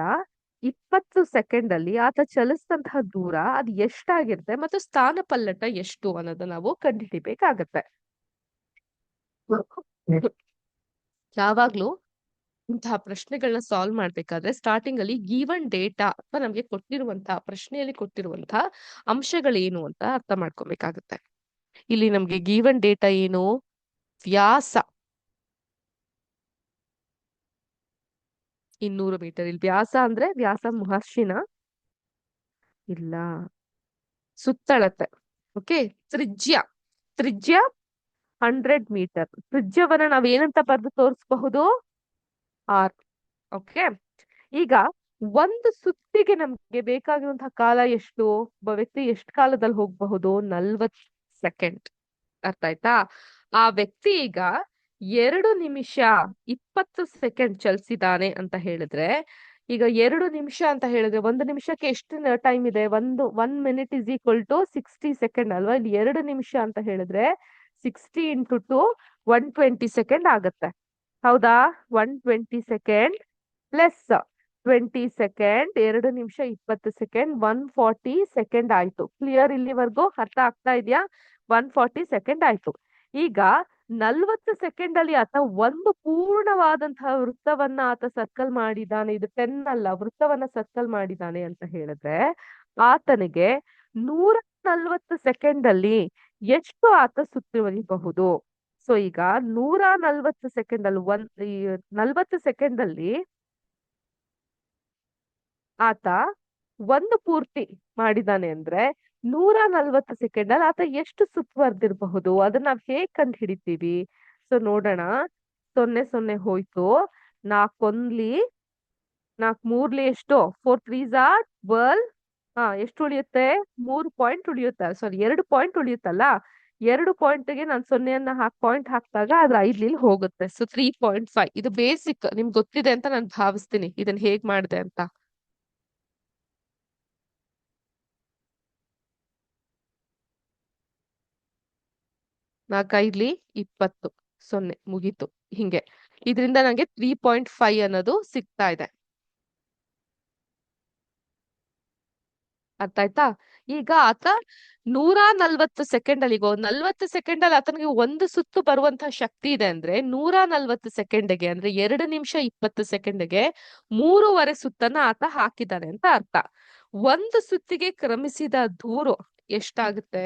ಇಪ್ಪತ್ತು ಸೆಕೆಂಡ್ ಅಲ್ಲಿ ಆತ ಚಲಿಸಿದಂತಹ ದೂರ ಅದು ಎಷ್ಟಾಗಿರುತ್ತೆ ಮತ್ತು ಸ್ಥಾನ ಪಲ್ಲಟ ಎಷ್ಟು ಅನ್ನೋದನ್ನ ನಾವು ಕಂಡುಹಿಡಿಬೇಕಾಗತ್ತೆ. ಯಾವಾಗ್ಲೂ ಇಂತಹ ಪ್ರಶ್ನೆಗಳನ್ನ ಸಾಲ್ವ್ ಮಾಡ್ಬೇಕಾದ್ರೆ ಸ್ಟಾರ್ಟಿಂಗ್ ಅಲ್ಲಿ ಗೀವನ್ ಡೇಟಾ ಅಥವಾ ನಮ್ಗೆ ಕೊಟ್ಟಿರುವಂತಹ, ಪ್ರಶ್ನೆಯಲ್ಲಿ ಕೊಟ್ಟಿರುವಂತಹ ಅಂಶಗಳೇನು ಅಂತ ಅರ್ಥ ಮಾಡ್ಕೊಬೇಕಾಗತ್ತೆ. ಇಲ್ಲಿ ನಮ್ಗೆ ಗೀವನ್ ಡೇಟಾ ಏನು? ವ್ಯಾಸ. ಇನ್ನೂರು ಮೀಟರ್. ಇಲ್ಲಿ ವ್ಯಾಸ ಅಂದ್ರೆ ವ್ಯಾಸ ಮಹರ್ಷಿನ ಇಲ್ಲ, ಸುತ್ತಳತೆ. ಓಕೆ ತ್ರಿಜ್ಯ. ತ್ರಿಜ್ಯ ಹಂಡ್ರೆಡ್ ಮೀಟರ್ ತ್ರಿಜ್ಯವನ್ನ ನಾವ್ ಏನಂತ ಬರೆದು ತೋರಿಸಬಹುದು? ಆರ್. ಓಕೆ ಈಗ ಒಂದು ಸುತ್ತಿಗೆ ನಮ್ಗೆ ಬೇಕಾಗಿರುವಂತಹ ಕಾಲ ಎಷ್ಟು? ಒಬ್ಬ ವ್ಯಕ್ತಿ ಎಷ್ಟು ಕಾಲದಲ್ಲಿ ಹೋಗಬಹುದು? ನಲ್ವತ್ ಸೆಕೆಂಡ್ ಅರ್ಥ ಆಯ್ತಾ? ಆ ವ್ಯಕ್ತಿ ಈಗ ಎರಡು ನಿಮಿಷ ಇಪ್ಪತ್ತು ಸೆಕೆಂಡ್ ಚಲಿಸಿದಾನೆ ಅಂತ ಹೇಳಿದ್ರೆ, ಈಗ ಎರಡು ನಿಮಿಷ ಅಂತ ಹೇಳಿದ್ರೆ ಒಂದು ನಿಮಿಷಕ್ಕೆ ಎಷ್ಟು ಟೈಮ್ ಇದೆ? ಒಂದು one minute is equal to sixty second ಅಲ್ವಾ? ಇಲ್ಲಿ ಎರಡು ನಿಮಿಷ ಅಂತ ಹೇಳಿದ್ರೆ sixty into two one twenty second ಆಗತ್ತೆ. ಹೌದಾ? One twenty second plus twenty second ಎರಡು ನಿಮಿಷ ಇಪ್ಪತ್ತು ಸೆಕೆಂಡ್ ಒನ್ ಫಾರ್ಟಿ ಸೆಕೆಂಡ್ ಆಯ್ತು. ಕ್ಲಿಯರ್ ಇಲ್ಲಿವರೆಗೂ? ಅರ್ಥ ಆಗ್ತಾ ಇದೆಯಾ? ಒನ್ ಫಾರ್ಟಿ ಸೆಕೆಂಡ್ ಆಯ್ತು. ಈಗ ನಲ್ವತ್ತು ಸೆಕೆಂಡ್ ಅಲ್ಲಿ ಆತ ಒಂದು ಪೂರ್ಣವಾದಂತಹ ವೃತ್ತವನ್ನ ಆತ ಸರ್ಕಲ್ ಮಾಡಿದಾನೆ ಇದು ಟೆನ್ ಅಲ್ಲ, ವೃತ್ತವನ್ನ ಸರ್ಕಲ್ ಮಾಡಿದಾನೆ ಅಂತ ಹೇಳಿದ್ರೆ ಆತನಿಗೆ ನೂರ ನಲ್ವತ್ತು ಸೆಕೆಂಡ್ ಅಲ್ಲಿ ಎಷ್ಟು ಆತ ಸುತ್ತುವರಿಬಹುದು? ಸೊ, ಈಗ ನೂರ ನಲ್ವತ್ತು ಸೆಕೆಂಡ್ ಅಲ್ಲಿ ಒಂದ್ ನಲ್ವತ್ತು ಸೆಕೆಂಡ್ ಅಲ್ಲಿ ಆತ ಒಂದು ಪೂರ್ತಿ ಮಾಡಿದಾನೆ ಅಂದ್ರೆ ನೂರ ನಲ್ವತ್ತು ಸೆಕೆಂಡ್ ಅಲ್ಲಿ ಆತ ಎಷ್ಟು ಸುತ್ತುವರೆದಿರಬಹುದು ಅದನ್ನ ನಾವ್ ಹೇಗ್ ಕಂಡು ಹಿಡಿತೀವಿ ಸೊ ನೋಡೋಣ. ಸೊನ್ನೆ ಸೊನ್ನೆ ಹೋಯ್ತು. ನಾಲ್ಕೊಂದ್ಲಿ ನಾಕ್ ಮೂರ್ಲಿ ಎಷ್ಟು? ಫೋರ್ ತ್ರೀಸ್ ಆರ್ ಟ್ವೆಲ್ ಹಾ, ಎಷ್ಟು ಉಳಿಯುತ್ತೆ? ಮೂರು ಪಾಯಿಂಟ್ ಉಳಿಯುತ್ತೆ. ಸಾರಿ ಎರಡು ಪಾಯಿಂಟ್ ಉಳಿಯುತ್ತಲ್ಲ? ಎರಡು ಪಾಯಿಂಟ್ಗೆ ನಾನು ಸೊನ್ನೆಯನ್ನ ಹಾಕ್ ಪಾಯಿಂಟ್ ಹಾಕಿದಾಗ ಅದ್ರ ಐದ್ಲಿ ಹೋಗುತ್ತೆ. ಸೊ ತ್ರೀ ಪಾಯಿಂಟ್ ಫೈವ್ ಇದು ಬೇಸಿಕ್ ನಿಮ್ಗೆ ಗೊತ್ತಿದೆ ಅಂತ ನಾನು ಭಾವಿಸ್ತೀನಿ. ಇದನ್ನ ಹೇಗ್ ಮಾಡಿದೆ ಅಂತ. ನಾಲ್ಕೈದ್ಲಿ ಇಪ್ಪತ್ತು, ಸೊನ್ನೆ, ಮುಗೀತು, ಹಿಂಗೆ. ಇದರಿಂದ ನನಗೆ ತ್ರೀ ಪಾಯಿಂಟ್ ಫೈವ್ ಅನ್ನೋದು ಸಿಗ್ತಾ ಇದೆ. ಅರ್ಥ ಆಯ್ತಾ? ಈಗ ಆತ ನೂರ ನಲ್ವತ್ತು ಸೆಕೆಂಡ್ ಅಲ್ಲಿ ನಲ್ವತ್ತು ಸೆಕೆಂಡ್ ಅಲ್ಲಿ ಆತನಿಗೆ ಒಂದು ಸುತ್ತು ಬರುವಂತಹ ಶಕ್ತಿ ಇದೆ ಅಂದ್ರೆ ನೂರ ನಲ್ವತ್ತು ಸೆಕೆಂಡ್ಗೆ ಅಂದ್ರೆ ಎರಡು ನಿಮಿಷ ಇಪ್ಪತ್ತು ಸೆಕೆಂಡ್ಗೆ ಮೂರುವರೆ ಸುತ್ತನ್ನ ಆತ ಹಾಕಿದ್ದಾನೆ ಅಂತ ಅರ್ಥ. ಒಂದು ಸುತ್ತಿಗೆ ಕ್ರಮಿಸಿದ ದೂರು ಎಷ್ಟಾಗುತ್ತೆ?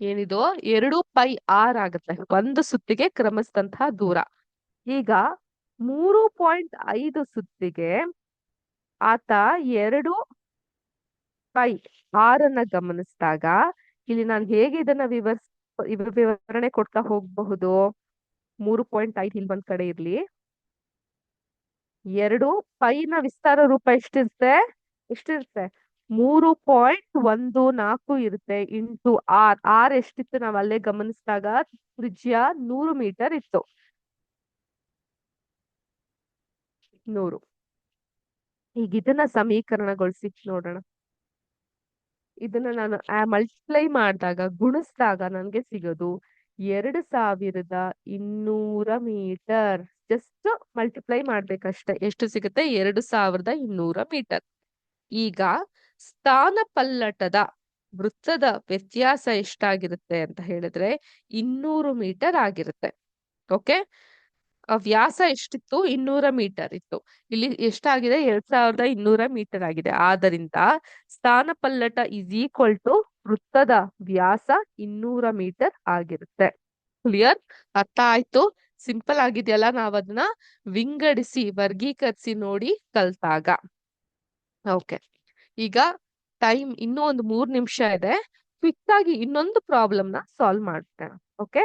ಏನಿದು ಎರಡು ಪೈ ಆರ್ ಆಗುತ್ತೆ. ಒಂದು ಸುತ್ತಿಗೆ ಕ್ರಮಿಸಿದಂತಹ ದೂರ. ಈಗ ಮೂರು ಪಾಯಿಂಟ್ ಐದು ಸುತ್ತಿಗೆ ಆತ ಎರಡು ಪೈ ಆರ್ ಅನ್ನ ಗಮನಿಸಿದಾಗ ಇಲ್ಲಿ ನಾನು ಹೇಗೆ ಇದನ್ನ ವಿವರಿಸ್ ವಿವರಣೆ ಕೊಡ್ತಾ ಹೋಗಬಹುದು? ಮೂರು ಪಾಯಿಂಟ್ ಐದು ಇಲ್ಲಿ ಒಂದ್ ಕಡೆ ಇರ್ಲಿ. ಎರಡು ಪೈನ ವಿಸ್ತಾರ ರೂಪ ಎಷ್ಟಿರುತ್ತೆ? ಎಷ್ಟಿರುತ್ತೆ? ಮೂರು ಪಾಯಿಂಟ್ ಒಂದು ನಾಲ್ಕು ಇರುತ್ತೆ. Into R. ಆರ್ ಎಷ್ಟಿತ್ತು ನಾವ್ ಅಲ್ಲೇ ಗಮನಿಸಿದಾಗ? ತ್ರಿಜ್ಯ ನೂರು ಮೀಟರ್ ಇತ್ತು. ನೂರು. ಈಗ ಇದನ್ನ ಸಮೀಕರಣಗೊಳಿಸಿ ನೋಡೋಣ. ಇದನ್ನ ನಾನು ಮಲ್ಟಿಪ್ಲೈ ಮಾಡಿದಾಗ, ಗುಣಿಸಿದಾಗ ನನ್ಗೆ ಸಿಗೋದು ಎರಡು ಸಾವಿರದ ಇನ್ನೂರ ಮೀಟರ್. Just multiply ಮಾಡ್ಬೇಕಷ್ಟೆ. ಎಷ್ಟು ಸಿಗುತ್ತೆ? ಎರಡು ಸಾವಿರದ ಇನ್ನೂರ ಮೀಟರ್. ಈಗ ಸ್ಥಾನ ಪಲ್ಲಟದ ವೃತ್ತದ ವ್ಯತ್ಯಾಸ ಎಷ್ಟಾಗಿರುತ್ತೆ ಅಂತ ಹೇಳಿದ್ರೆ ಇನ್ನೂರು ಮೀಟರ್ ಆಗಿರುತ್ತೆ. ಓಕೆ? ವ್ಯಾಸ ಎಷ್ಟಿತ್ತು? ಇನ್ನೂರ ಮೀಟರ್ ಇತ್ತು. ಇಲ್ಲಿ ಎಷ್ಟಾಗಿದೆ? ಎರಡ್ ಸಾವಿರದ ಇನ್ನೂರ ಮೀಟರ್ ಆಗಿದೆ. ಆದ್ದರಿಂದ ಸ್ಥಾನ ಪಲ್ಲಟ ಇಸ್ ಈಕ್ವಲ್ ಟು ವೃತ್ತದ ವ್ಯಾಸ ಇನ್ನೂರ ಮೀಟರ್ ಆಗಿರುತ್ತೆ. ಕ್ಲಿಯರ್ ಅರ್ಥ ಆಯ್ತು? ಸಿಂಪಲ್ ಆಗಿದೆಯಲ್ಲ? ನಾವ್ ಅದನ್ನ ವಿಂಗಡಿಸಿ, ವರ್ಗೀಕರಿಸಿ ನೋಡಿ ಕಲ್ತಾಗ. ಓಕೆ. ಈಗ ಟೈಮ್ ಇನ್ನೂ ಒಂದು ಮೂರ್ ನಿಮಿಷ ಇದೆ. ಕ್ವಿಕ್ ಆಗಿ ಇನ್ನೊಂದು ಪ್ರಾಬ್ಲಮ್ ಸಾಲ್ವ್ ಮಾಡ್ತೇನೆ ಓಕೆ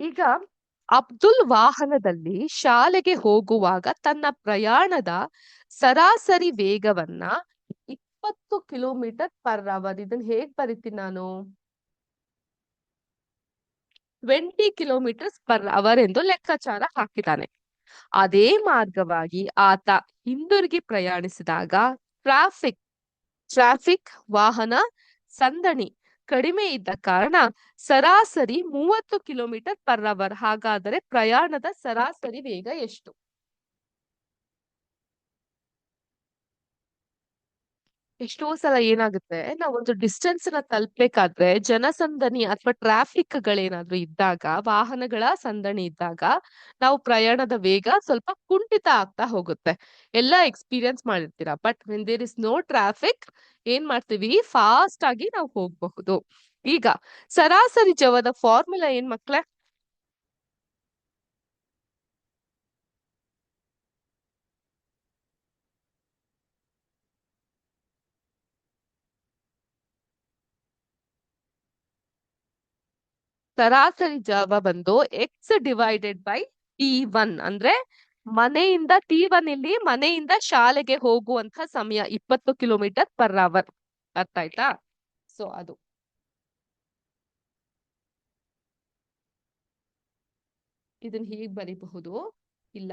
ಈಗ ಅಬ್ದುಲ್ ವಾಹನದಲ್ಲಿ ಶಾಲೆಗೆ ಹೋಗುವಾಗ ತನ್ನ ಪ್ರಯಾಣದ ಸರಾಸರಿ ವೇಗವನ್ನ ಇಪ್ಪತ್ತು ಕಿಲೋಮೀಟರ್ ಪರ್ ಅವರ್. ಇದನ್ನ ಹೇಗ್ ಬರಿತೀನಿ ನಾನು? ಟ್ವೆಂಟಿ ಕಿಲೋಮೀಟರ್ ಪರ್ ಅವರ್ ಎಂದು ಲೆಕ್ಕಾಚಾರ ಹಾಕಿದ್ದಾನೆ. ಅದೇ ಮಾರ್ಗವಾಗಿ ಆತ ಹಿಂದಿರುಗಿ ಪ್ರಯಾಣಿಸಿದಾಗ ಟ್ರಾಫಿಕ್ ಟ್ರಾಫಿಕ್ ವಾಹನ ಸಂದಣಿ ಕಡಿಮೆ ಇದ್ದ ಕಾರಣ ಸರಾಸರಿ ಮೂವತ್ತು ಕಿಲೋಮೀಟರ್ ಪರ್ ಅವರ್. ಹಾಗಾದರೆ ಪ್ರಯಾಣದ ಸರಾಸರಿ ವೇಗ ಎಷ್ಟು? ಎಷ್ಟೋ ಸಲ ಏನಾಗುತ್ತೆ, ನಾವು ಒಂದು ಡಿಸ್ಟೆನ್ಸ್ನ ತಲುಪಬೇಕಾದ್ರೆ, ಜನಸಂದಣಿ ಅಥವಾ ಟ್ರಾಫಿಕ್ ಗಳೇನಾದ್ರೂ ಇದ್ದಾಗ, ವಾಹನಗಳ ಸಂದಣಿ ಇದ್ದಾಗ, ನಾವು ಪ್ರಯಾಣದ ವೇಗ ಸ್ವಲ್ಪ ಕುಂಠಿತ ಆಗ್ತಾ ಹೋಗುತ್ತೆ. ಎಲ್ಲ experience ಮಾಡಿರ್ತೀರಾ but when there is no traffic ಏನ್ ಮಾಡ್ತೀವಿ? ಫಾಸ್ಟ್ ಆಗಿ ನಾವು ಹೋಗಬಹುದು. ಈಗ ಸರಾಸರಿ ಜವದ ಫಾರ್ಮುಲಾ ಏನ್ ಮಕ್ಳೇ? ಸರಾಸರಿ ಜಾವ ಬಂದು X divided by T one ಅಂದ್ರೆ ಮನೆಯಿಂದ ಟಿ ಒನ್ ಇಲ್ಲಿ ಮನೆಯಿಂದ ಶಾಲೆಗೆ ಹೋಗುವಂತ ಸಮಯ ಇಪ್ಪತ್ತು ಕಿಲೋಮೀಟರ್ ಪರ್ ಅವರ್ ಅರ್ಥ ಆಯ್ತಾ? ಸೊ ಅದು. ಇದನ್ನ ಹೀಗ್ ಬರಿಬಹುದು. ಇಲ್ಲ.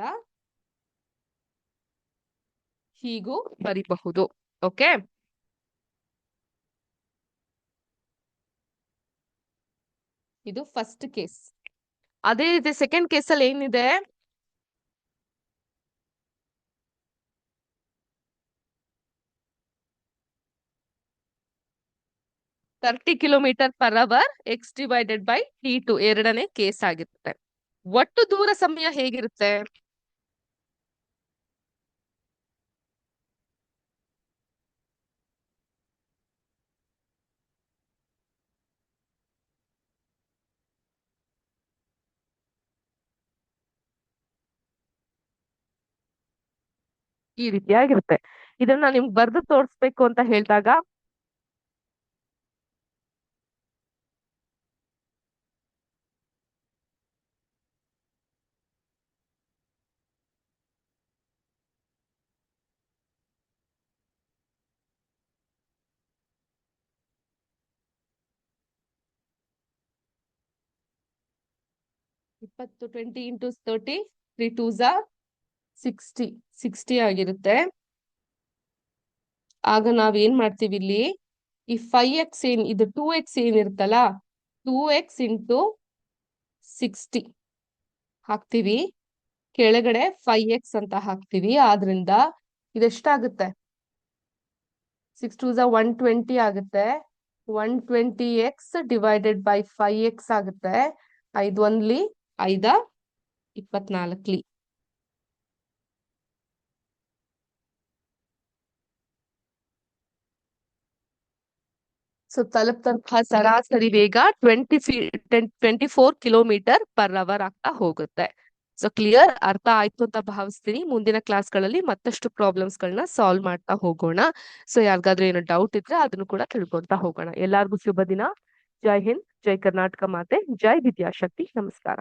ಹೀಗೂ ಬರಿಬಹುದು. ಓಕೆ ಇದು ಫಸ್ಟ್ ಕೇಸ್ ಅದೇ ರೀತಿ ಸೆಕೆಂಡ್ ಕೇಸಲ್ಲಿ ಏನಿದೆ? Thirty kilometre per hour X divided by T two ಎರಡನೇ ಕೇಸ್ ಆಗಿರುತ್ತೆ. ಒಟ್ಟು ದೂರ ಸಮಯ ಹೇಗಿರುತ್ತೆ? ಈ ರೀತಿಯಾಗಿರುತ್ತೆ. ಇದನ್ನ ನಿಮ್ಗೆ ಬರ್ದು ತೋರಿಸ್ಬೇಕು ಅಂತ ಹೇಳಿದಾಗ ಇಪ್ಪತ್ತು twenty into thirty three two sixty sixty ಆಗಿರುತ್ತೆ. ಆಗ ನಾವ್ ಏನ್ ಮಾಡ್ತೀವಿ ಇಲ್ಲಿ? ಈ ಫೈವ್ ಎಕ್ಸ್ ಏನ್, ಇದು ಟೂ ಎಕ್ಸ್ ಏನಿರುತ್ತಲ್ಲ ಟೂ ಎಕ್ಸ್ ಇಂಟು ಸಿಕ್ಸ್ಟಿ ಹಾಕ್ತಿವಿ. ಕೆಳಗಡೆ ಫೈವ್ ಎಕ್ಸ್ ಅಂತ ಹಾಕ್ತಿವಿ. ಆದ್ರಿಂದ ಇದೆಷ್ಟಾಗುತ್ತೆ ಸಿಕ್ಸ್ ಟೂ ಒನ್ ಟ್ವೆಂಟಿ ಆಗುತ್ತೆ. One twenty X divided by five X ಆಗುತ್ತೆ. ಐದು ಒಂದ್ಲಿ ಐದ, ಇಪ್ಪತ್ನಾಲ್ಕಲಿ. ಸೊ ತಲುಪ್ತಂತಹ ಸರಾಸರಿ ವೇಗ twenty fee twenty four kilometre per hour ಆಗ್ತಾ ಹೋಗುತ್ತೆ. ಸೊ ಕ್ಲಿಯರ್ ಅರ್ಥ ಆಯ್ತು ಅಂತ ಭಾವಿಸ್ತೀನಿ. ಮುಂದಿನ ಕ್ಲಾಸ್ಗಳಲ್ಲಿ ಮತ್ತಷ್ಟು ಪ್ರಾಬ್ಲಮ್ಸ್ ಗಳನ್ನ ಸಾಲ್ವ್ ಮಾಡ್ತಾ ಹೋಗೋಣ. ಸೊ ಯಾರಿಗಾದ್ರೂ ಏನೋ ಡೌಟ್ ಇದ್ರೆ ಅದನ್ನು ಕೂಡ ತಿಳ್ಕೊಳ್ತಾ ಹೋಗೋಣ. ಎಲ್ಲಾರ್ಗೂ ಶುಭ ದಿನ. ಜೈ ಹಿಂದ್, ಜೈ ಕರ್ನಾಟಕ ಮಾತೆ, ಜೈ ವಿದ್ಯಾಶಕ್ತಿ. ನಮಸ್ಕಾರ.